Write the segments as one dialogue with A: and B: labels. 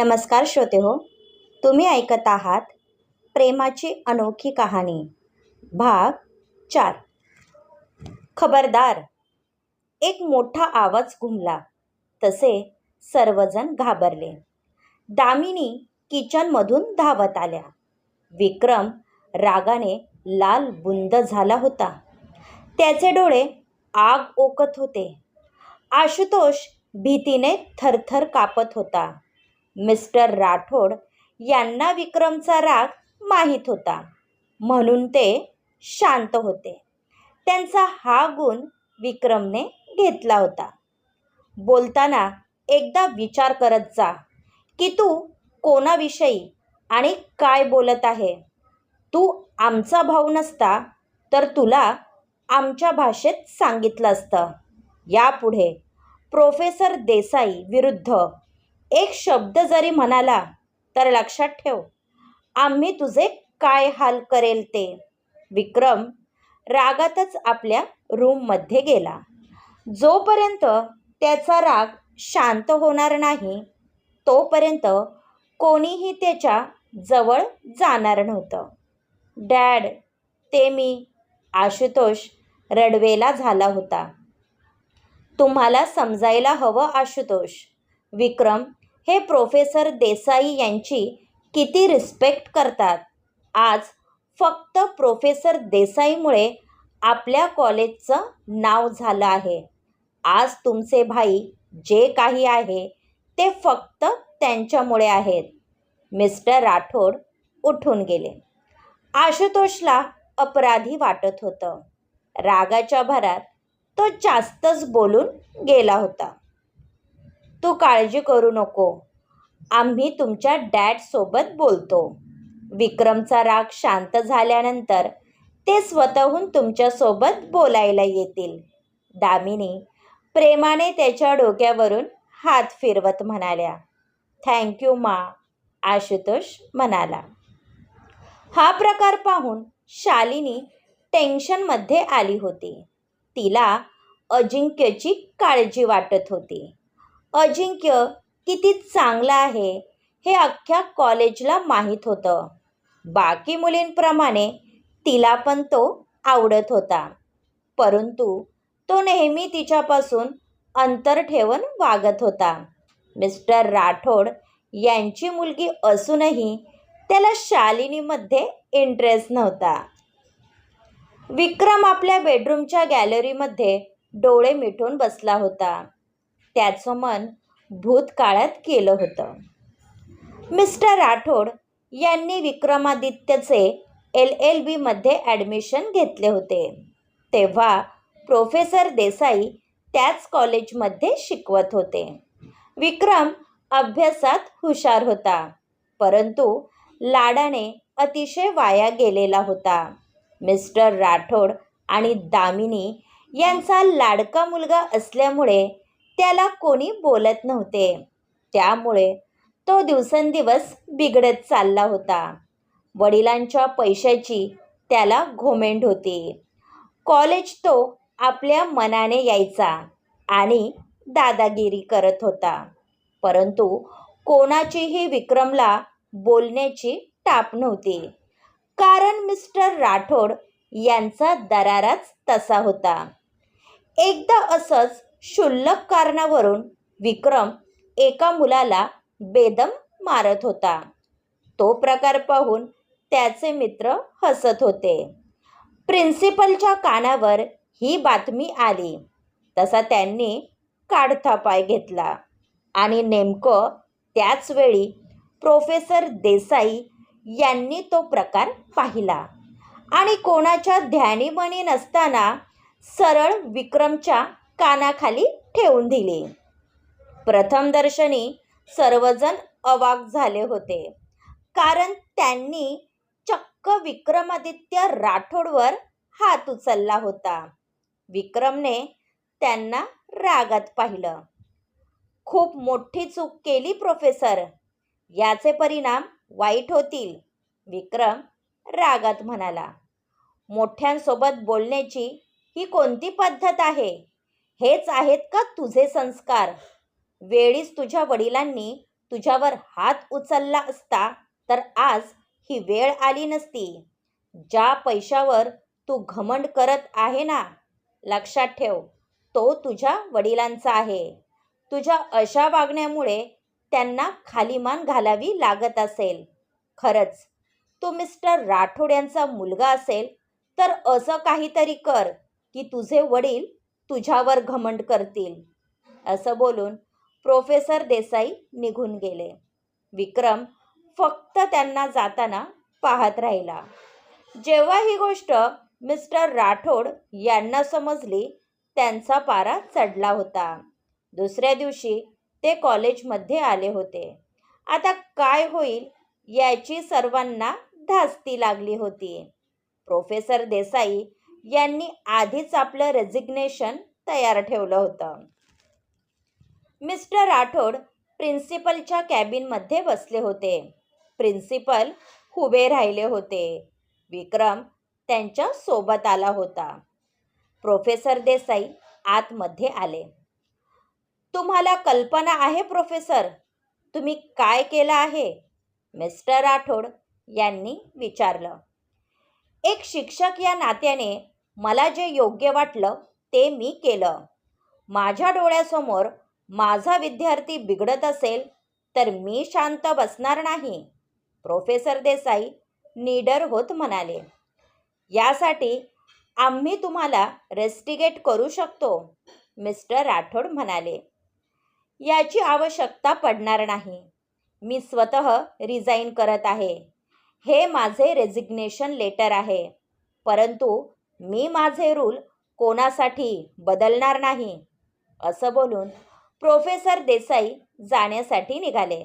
A: नमस्कार श्रोते हो तुम्ही ऐकत आहात प्रेमाची अनोखी कहाणी भाग चार. खबरदार. एक मोठा आवाज घुमला तसे सर्वजण घाबरले. दामिनी किचनमधून धावत आल्या. विक्रम रागाने लाल बुंद झाला होता. त्याचे डोळे आग ओकत होते. आशुतोष भीतीने थरथर कापत होता. मिस्टर राठोड यांना विक्रमचा राग माहीत होता. म्हणून ते शांत होते. त्यांचा हा गुण विक्रमने घेतला होता. बोलताना एकदा विचार करत जा की तू कोणाविषयी आणि काय बोलत आहे? तू आमचा भाऊ नसता तर तुला आमच्या भाषेत सांगितलं असतं. यापुढे प्रोफेसर देसाई विरुद्ध एक शब्द जरी म्हणाला तर लक्षात ठेव आम्ही तुझे काय हाल करेल ते. विक्रम रागातच आपल्या रूममध्ये गेला. जोपर्यंत त्याचा राग शांत होणार नाही तोपर्यंत कोणीही त्याच्याजवळ जाणार नव्हतं. डॅड ते मी आशुतोष रडवेला झाला होता. तुम्हाला समजायला हवं आशुतोष विक्रम हे प्रोफेसर देसाई यांची किती रिस्पेक्ट करतात. आज फक्त प्रोफेसर देसाईमुळे आपल्या कॉलेजचं नाव झालं आहे. आज तुमचे भाई जे काही आहे ते फक्त त्यांच्यामुळे आहेत. मिस्टर राठोड उठून गेले. आशुतोषला अपराधी वाटत होतं. रागाच्या भरात तो जास्तच बोलून गेला होता. तू काळजी करू नको. आम्ही तुमच्या डॅडसोबत बोलतो. विक्रमचा राग शांत झाल्यानंतर ते स्वतःहून तुमच्यासोबत बोलायला येतील. दामिनी प्रेमाने त्याच्या डोक्यावरून हात फिरवत म्हणाल्या थँक्यू मा आशुतोष म्हणाला. हा प्रकार पाहून शालिनी टेन्शनमध्ये आली होती. तिला अजिंक्यची काळजी वाटत होती. अजिंक्य किती चांगला आहे हे अख्ख्या कॉलेजला माहीत होतं. बाकी मुलींप्रमाणे तिला पण तो आवडत होता. परंतु तो नेहमी तिच्यापासून अंतर ठेवून वागत होता. मिस्टर राठोड यांची मुलगी असूनही त्याला शालिनीमध्ये इंटरेस्ट नव्हता. विक्रम आपल्या बेडरूमच्या गॅलरीमध्ये डोळे मिठून बसला होता. त्याचं मन भूतकाळात केलं होतं. मिस्टर राठोड यांनी विक्रमादित्यचे एल एल बीमध्ये ॲडमिशन घेतले होते. तेव्हा प्रोफेसर देसाई त्याच कॉलेजमध्ये शिकवत होते. विक्रम अभ्यासात हुशार होता परंतु लाडाने अतिशय वाया गेलेला होता. मिस्टर राठोड आणि दामिनी यांचा लाडका मुलगा असल्यामुळे त्याला कोणी बोलत नव्हते. त्यामुळे तो दिवसेंदिवस बिघडत चालला होता. वडिलांच्या पैशाची त्याला घोमेंड होती. कॉलेज तो आपल्या मनाने यायचा आणि दादागिरी करत होता. परंतु कोणाचीही विक्रमला बोलण्याची टाप नव्हती. कारण मिस्टर राठोड यांचा दराराच तसा होता. एकदा असंच क्षुल्लक कारणावरून विक्रम एका मुलाला बेदम मारत होता. तो प्रकार पाहून त्याचे मित्र हसत होते. प्रिन्सिपलच्या कानावर ही बातमी आली. तसा त्यांनी काढता पाय घेतला आणि नेमकं त्याच वेळी प्रोफेसर देसाई यांनी तो प्रकार पाहिला. आणि कोणाच्या ध्यानीमनी नसताना सरळ विक्रमच्या कानाखाली ठेवून दिले. प्रथमदर्शनी सर्वजण अवाक झाले होते. कारण त्यांनी चक्क विक्रमादित्य राठोडवर हात उचलला होता. विक्रमने त्यांना रागात पाहिलं. खूप मोठी चूक केली प्रोफेसर. याचे परिणाम वाईट होतील विक्रम रागात म्हणाला. मोठ्यांसोबत बोलण्याची ही कोणती पद्धत आहे? हेच आहेत का तुझे संस्कार? वेळीच तुझ्या वडिलांनी तुझ्यावर हात उचलला असता तर आज ही वेळ आली नसती. ज्या पैशावर तू घमंड करत आहे ना लक्षात ठेव तो तुझ्या वडिलांचा आहे. तुझ्या अशा वागण्यामुळे त्यांना खालीमान घालावी लागत असेल. खरंच तू मिस्टर राठोड यांचा मुलगा असेल तर असं काहीतरी कर की तुझे वडील तुझ्यावर घमंड करतील. असं बोलून प्रोफेसर देसाई निघून गेले. विक्रम फक्त त्यांना जाताना पाहत राहिला. जेव्हा ही गोष्ट मिस्टर राठोड यांना समजली त्यांचा पारा चढला होता. दुसऱ्या दिवशी ते कॉलेजमध्ये आले होते. आता काय होईल याची सर्वांना धास्ती लागली होती. प्रोफेसर देसाई यांनी आधीच आपलं रेझिग्नेशन तयार ठेवलं होतं. मिस्टर राठोड प्रिन्सिपलच्या कॅबिनमध्ये बसले होते. प्रिन्सिपल उभे राहिले होते. विक्रम त्यांच्यासोबत आला होता. प्रोफेसर देसाई आतमध्ये आले. तुम्हाला कल्पना आहे प्रोफेसर तुम्ही काय केलं आहे? मिस्टर राठोड यांनी विचारलं. एक शिक्षक या नात्याने मला जे योग्य वाटलं ते मी केलं. माझ्या डोळ्यासमोर माझा विद्यार्थी बिघडत असेल तर मी शांत बसणार नाही प्रोफेसर देसाई निडर होत म्हणाले. यासाठी आम्ही तुम्हाला रेस्टिगेट करू शकतो मिस्टर राठोड म्हणाले. याची आवश्यकता पडणार नाही. मी स्वतः रिझाईन करत आहे. हे माझे रेझिग्नेशन लेटर आहे. परंतु मी माझे रूल कोणासाठी बदलणार नाही असं बोलून प्रोफेसर देसाई जाण्यासाठी निघाले.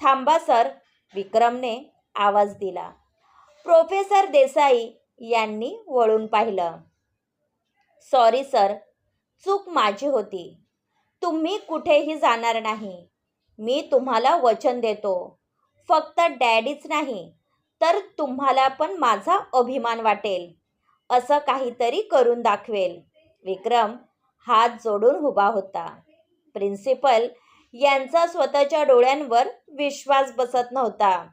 A: थांबा सर विक्रमने आवाज दिला. प्रोफेसर देसाई यांनी वळून पाहिलं. सॉरी सर चूक माझी होती. तुम्ही कुठेही जाणार नाही. मी तुम्हाला वचन देतो. फक्त डॅडीच नाही तर तुम्हाला पण माझा अभिमान वाटेल. असं काहीतरी करून दाखवेल. विक्रम हात जोडून उभा होता. प्रिन्सिपल यांचा स्वतःच्या डोळ्यांवर विश्वास बसत नव्हता.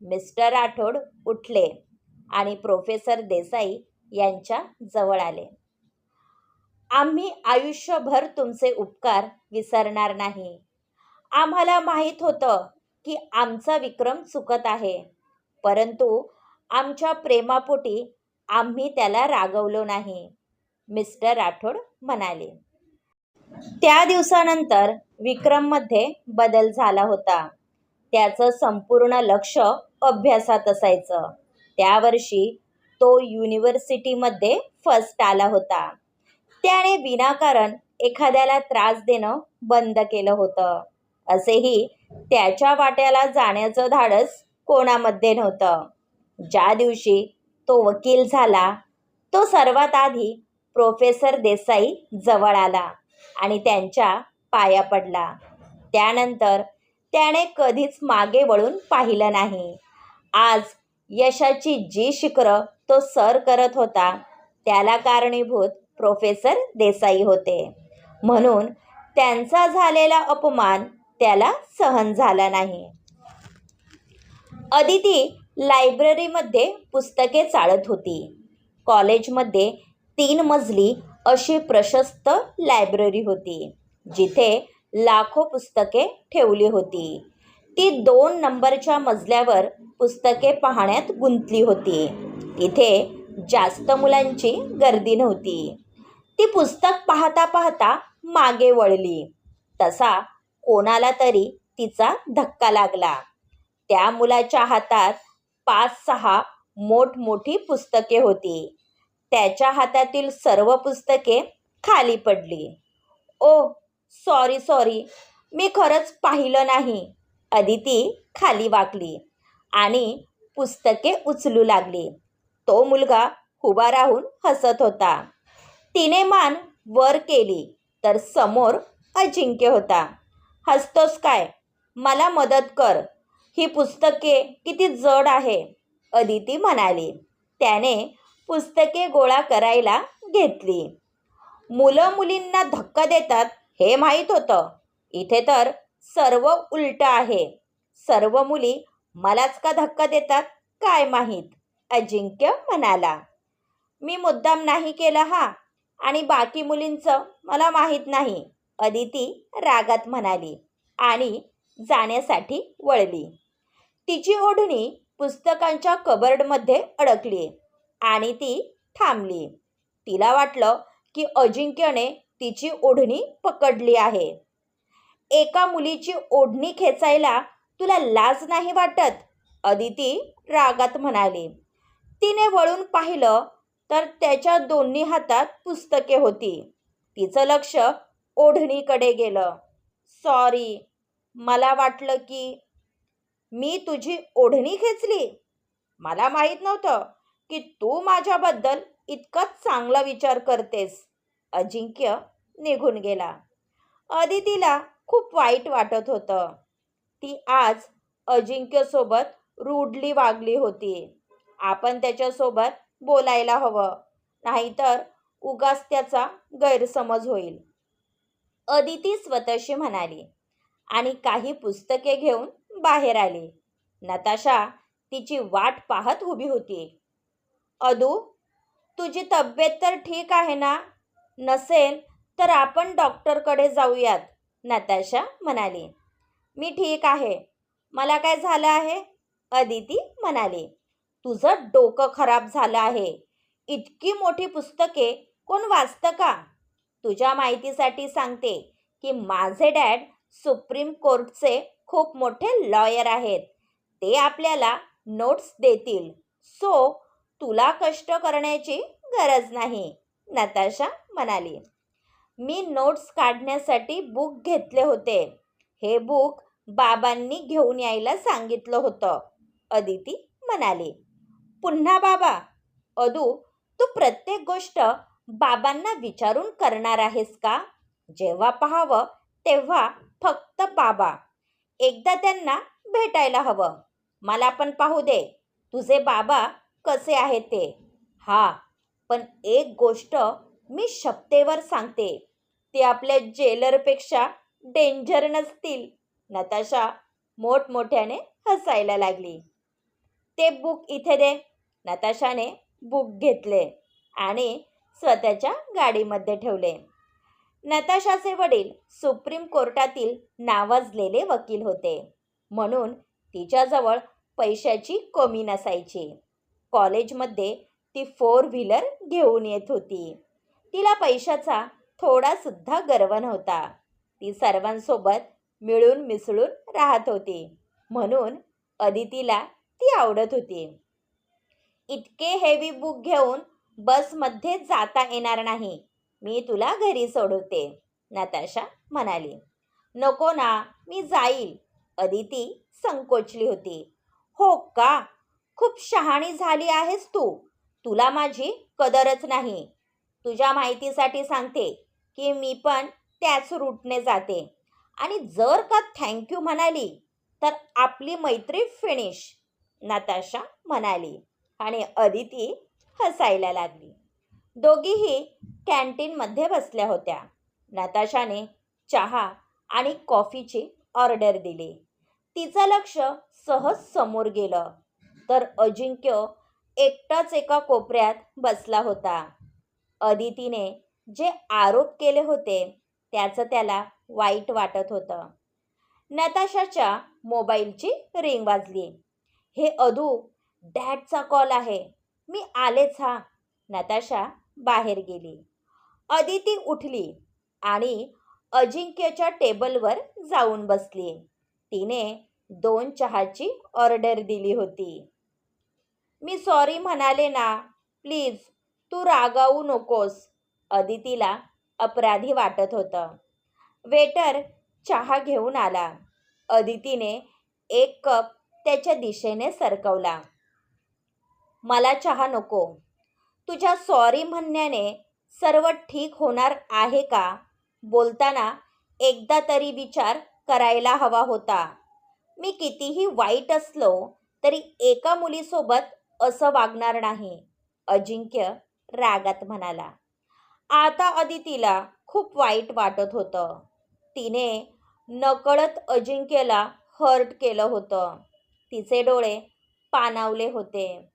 A: मिस्टर राठोड उठले आणि प्रोफेसर देसाई यांच्या जवळ आले. आम्ही आयुष्यभर तुमचे उपकार विसरणार नाही. आम्हाला माहीत होतं की आमचा विक्रम चुकत आहे. परंतु आमच्या प्रेमापोटी आम्ही त्याला रागवलो नाही मिस्टर राठोड म्हणाले. त्या दिवसानंतर विक्रममध्ये बदल झाला होता. त्याचं संपूर्ण लक्ष अभ्यासात असायचं. त्या वर्षी तो युनिव्हर्सिटीमध्ये फर्स्ट आला होता. त्याने विनाकारण एखाद्याला त्रास देणं बंद केलं होतं. असेही त्याच्या वाट्याला जाण्याचं धाडस कोणामध्ये नव्हतं. ज्या दिवशी तो वकील झाला तो सर्वात आधी प्रोफेसर देसाई जवळ आला आणि त्यांच्या पाया पडला. त्यानंतर त्याने कधीच मागे वळून पाहिलं नाही. आज यशाची जी शिखरं तो सर करत होता त्याला कारणीभूत प्रोफेसर देसाई होते. म्हणून त्यांचा झालेला अपमान त्याला सहन झाला नाही. अदिती लायब्ररीमध्ये पुस्तके चाळत होती. कॉलेजमध्ये तीन मजली अशी प्रशस्त लायब्ररी होती जिथे लाखो पुस्तके ठेवली होती. ती दोन नंबरच्या मजल्यावर पुस्तके पाहण्यात गुंतली होती. इथे जास्त मुलांची गर्दी नव्हती. ती पुस्तक पाहता पाहता मागे वळली. तसा कोणाला तरी तिचा धक्का लागला. त्या मुलाच्या हातात पाच सहा मोठमोठी पुस्तके होती. त्याच्या हातातील सर्व पुस्तके खाली पडली. ओ सॉरी सॉरी मी खरंच पाहिलं नाही. अदिती खाली वाकली आणि पुस्तके उचलू लागली. तो मुलगा उभा राहून हसत होता. तिने मान वर केली तर समोर अजिंक्य होता. हसतोस काय? मला मदत कर. ही पुस्तके किती जड आहे अदिती म्हणाली. त्याने पुस्तके गोळा करायला घेतली. मुलं मुलींना धक्का देतात हे माहीत होतं. इथे तर सर्व उलट आहे. सर्व मुली मलाच का धक्का देतात काय माहीत? अजिंक्य म्हणाला. मी मुद्दाम नाही केला हा आणि बाकी मुलींचं मला माहीत नाही अदिती रागात म्हणाली आणि जाण्यासाठी वळली. तिची ओढणी पुस्तकांच्या कबर्डमध्ये अडकली आणि ती थांबली. तिला वाटलं की अजिंक्यने तिची ओढणी पकडली आहे. एका मुलीची ओढणी खेचायला तुला लाज नाही वाटत? अदिती रागात म्हणाली. तिने वळून पाहिलं तर त्याच्या दोन्ही हातात पुस्तके होती. तिचं लक्ष ओढणीकडे गेलं. सॉरी मला वाटलं की मी तुझी ओढणी खेचली. मला माहीत नव्हतं की तू माझ्याबद्दल इतकंच चांगला विचार करतेस. अजिंक्य निघून गेला. अदितीला खूप वाईट वाटत होतं. ती आज अजिंक्यसोबत रूडली वागली होती. आपण त्याच्यासोबत बोलायला हवं नाहीतर उगाच त्याचा गैरसमज होईल. अदिती स्वतःशी म्हणाली आणि काही पुस्तके घेऊन बाहेर आली. नताशा तिची वाट पाहत उभी होती. अदू तुझी तब्येत तर ठीक आहे ना? नसेल तर आपण डॉक्टरकडे जाऊयात नताशा म्हणाली. मी ठीक आहे. मला काय झालं आहे? अदिती म्हणाली. तुझं डोकं खराब झालं आहे. इतकी मोठी पुस्तके कोण वाचतं का? तुझ्या माहितीसाठी सांगते की माझे डॅड सुप्रीम कोर्टचे खूप मोठे लॉयर आहेत. ते आपल्याला नोट्स देतील. सो तुला कष्ट करण्याची गरज नाही नताशा म्हणाली. मी नोट्स काढण्यासाठी बुक घेतले होते. हे बुक बाबांनी घेऊन यायला सांगितलं होतं अदिती म्हणाली. पुन्हा बाबा अदू तू प्रत्येक गोष्ट बाबांना विचारून करणार आहेस का? जेव्हा पाहावं तेव्हा फक्त बाबा. एकदा त्यांना भेटायला हवं. मला पण पाहू दे तुझे बाबा कसे आहे ते. हा पण एक गोष्ट मी शपतेवर सांगते. ते आपल्या जेलरपेक्षा डेंजर नसतील. नताशा मोठमोठ्याने हसायला लागली. ते बुक इथे दे. नताशाने बुक घेतले आणि स्वतःच्या गाडीमध्ये ठेवले. नताशाचे वडील सुप्रीम कोर्टातील नावाजलेले वकील होते. म्हणून तिच्याजवळ पैशाची कमी नसायची. कॉलेजमध्ये ती फोर व्हीलर घेऊन येत होती. तिला पैशाचा थोडासुद्धा गर्व नव्हता. ती सर्वांसोबत मिळून मिसळून राहत होती. म्हणून अदितीला ती आवडत होती. इतके हेवी बुक घेऊन बसमध्ये जाता येणार नाही. मी तुला घरी सोडवते. नताशा म्हणाली. नको ना मी जाईल. अदिती संकोचली होती. हो का? खूप शहाणी झाली आहेस तू. तुला माझी कदरच नाही. तुझ्या माहितीसाठी सांगते की मी पण त्याच रूटने जाते. आणि जर का थँक्यू म्हणाली तर आपली मैत्री फिनिश. नताशा म्हणाली आणि अदिती हसायला लागली. दोघीही कॅन्टीनमध्ये बसल्या होत्या. नताशाने चहा आणि कॉफीची ऑर्डर दिली. तिचं लक्ष सहज समोर गेलं. तर अजिंक्य एकटाच एका कोपऱ्यात बसला होता. अदितीने जे आरोप केले होते त्याचं त्याला वाईट वाटत होतं. नताशाच्या मोबाईलची रिंग वाजली. हे अधू डॅडचा कॉल आहे. मी आलेच हा. नताशा बाहेर गेली. अदिती उठली आणि अजिंक्यच्या टेबलवर जाऊन बसली. तिने दोन चहाची ऑर्डर दिली होती. मी सॉरी म्हणाले ना प्लीज तू रागावू नकोस अदितीला अपराधी वाटत होतं. वेटर चहा घेऊन आला. अदितीने एक कप त्याच्या दिशेने सरकवला. मला चहा नको तुझ्या सॉरी म्हणण्याने सर्व ठीक होणार आहे का? बोलताना एकदा तरी विचार करायला हवा होता. मी कितीही वाईट असलो तरी एका मुलीसोबत असं वागणार नाही अजिंक्य रागात म्हणाला. आता अदितीला खूप वाईट वाटत होतं. तिने नकळत अजिंक्यला हर्ट केलं होतं. तिचे डोळे पाणावले होते.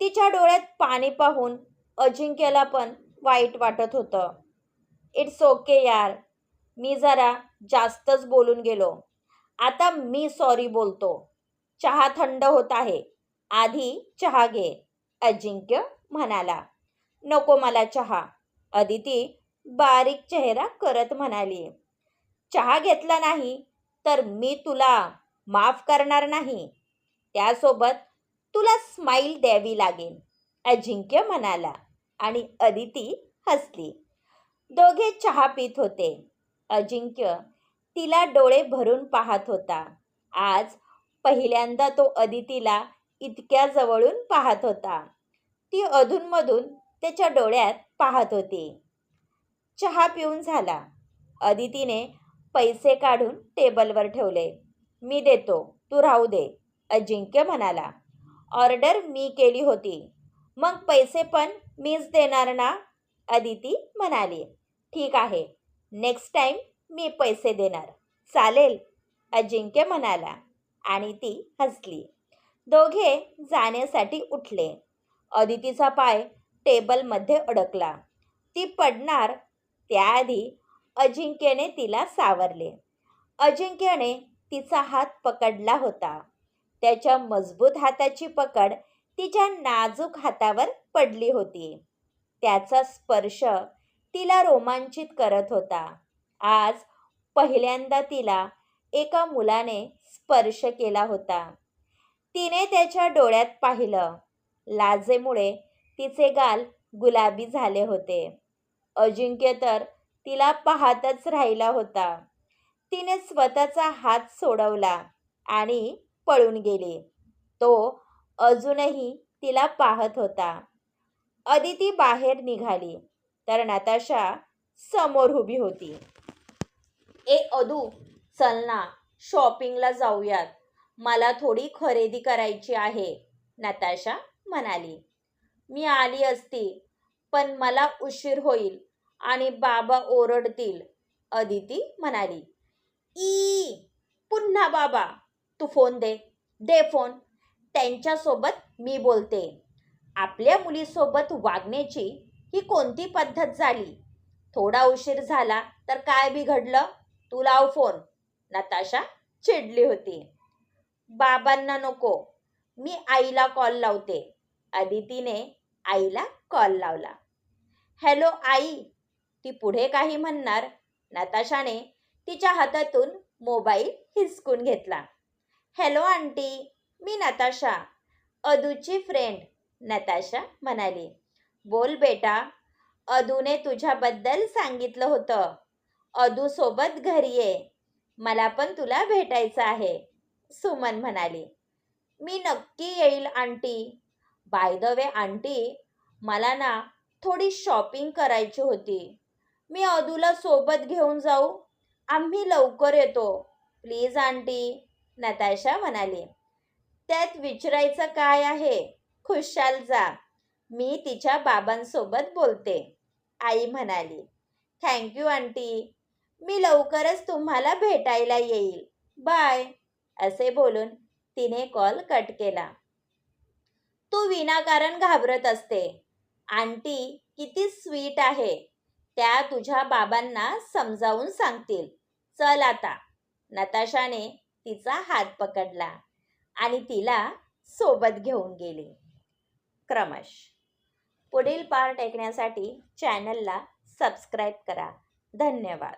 A: तिच्या डोळ्यात पाणी पाहून अजिंक्यला पण वाईट वाटत होतं. इट्स ओके यार. मी जरा जास्तच बोलून गेलो. आता मी सॉरी बोलतो. चहा थंड होत आहे. आधी चहा घे अजिंक्य म्हणाला. नको मला चहा अदिती बारीक चेहरा करत म्हणाली. चहा घेतला नाही तर मी तुला माफ करणार नाही. त्यासोबत तुला स्माईल द्यावी लागेल अजिंक्य म्हणाला. आणि अदिती हसली. दोघे चहा पित होते. अजिंक्य तिला डोळे भरून पाहत होता. आज पहिल्यांदा तो अदितीला इतक्या जवळून पाहत होता. ती अधूनमधून त्याच्या डोळ्यात पाहत होती. चहा पिऊन झाला. अदितीने पैसे काढून टेबलवर ठेवले. मी देतो. तू राहू दे अजिंक्य म्हणाला. ऑर्डर मी केली होती. मग पैसे पण मीच देणार ना? अदिती म्हणाली. ठीक आहे नेक्स्ट टाईम मी पैसे देणार. चालेल अजिंक्य म्हणाला आणि ती हसली. दोघे जाण्यासाठी उठले. अदितीचा पाय टेबलमध्ये अडकला. ती पडणार त्याआधी अजिंक्यने तिला सावरले. अजिंक्यने तिचा हात पकडला होता. त्याच्या मजबूत हाताची पकड तिच्या नाजूक हातावर पडली होती. त्याचा स्पर्श तिला रोमांचित करत होता. आज पहिल्यांदा तिला एका मुलाने स्पर्श केला होता. तिने त्याच्या डोळ्यात पाहिलं. लाजेमुळे तिचे गाल गुलाबी झाले होते. अजिंक्य तर तिला पाहतच राहिला होता. तिने स्वतःचा हात सोडवला आणि पळून गेली. तो अजूनही तिला पाहत होता. अदिती बाहेर निघाली. तर नताशा समोर उभी होती. ए अदू चल ना शॉपिंगला जाऊयात. मला थोडी खरेदी करायची आहे नताशा म्हणाली. मी आली असती पण मला उशीर होईल आणि बाबा ओरडतील अदिती म्हणाली. ई पुन्हा बाबा तू फोन दे दे फोन. त्यांच्यासोबत मी बोलते. आपल्या मुलीसोबत वागण्याची ही कोणती पद्धत झाली? थोडा उशीर झाला तर काय बिघडलं? तू लाव फोन. नताशा चिडली होती. बाबांना नको. मी आईला कॉल लावते. अदितीने आईला कॉल लावला. हॅलो आई ती पुढे काही म्हणणार? नताशाने तिच्या हातातून मोबाईल हिसकून घेतला. हॅलो आंटी मी नताशा. अदूची फ्रेंड नताशा म्हणाली. बोल बेटा. अदूने तुझ्याबद्दल सांगितलं होतं. अदूसोबत घरी ये. मला पण तुला भेटायचं आहे. सुमन म्हणाली. मी नक्की येईल aunty. By the way aunty मला ना थोडी शॉपिंग करायची होती. मी अदूला सोबत घेऊन जाऊ. आम्ही लवकर येतो. प्लीज आंटी नताशा म्हणाली. त्यात विचारायचं काय आहे? खुशाल जा. मी तिच्या बाबांसोबत बोलते. आई म्हणाली थँक्यू आंटी. मी लवकरच तुम्हाला भेटायला येईल. बाय असे बोलून तिने कॉल कट केला. तू विनाकारण घाबरत असते. आंटी किती स्वीट आहे. त्या तुझ्या बाबांना समजावून सांगतील. चल आता. नताशाने तिचा हात पकडला. आणि तिला सोबत घेऊन गेली. क्रमश. पुढील पार्ट ऐकण्यासाठी चॅनलला सबस्क्राईब करा. धन्यवाद.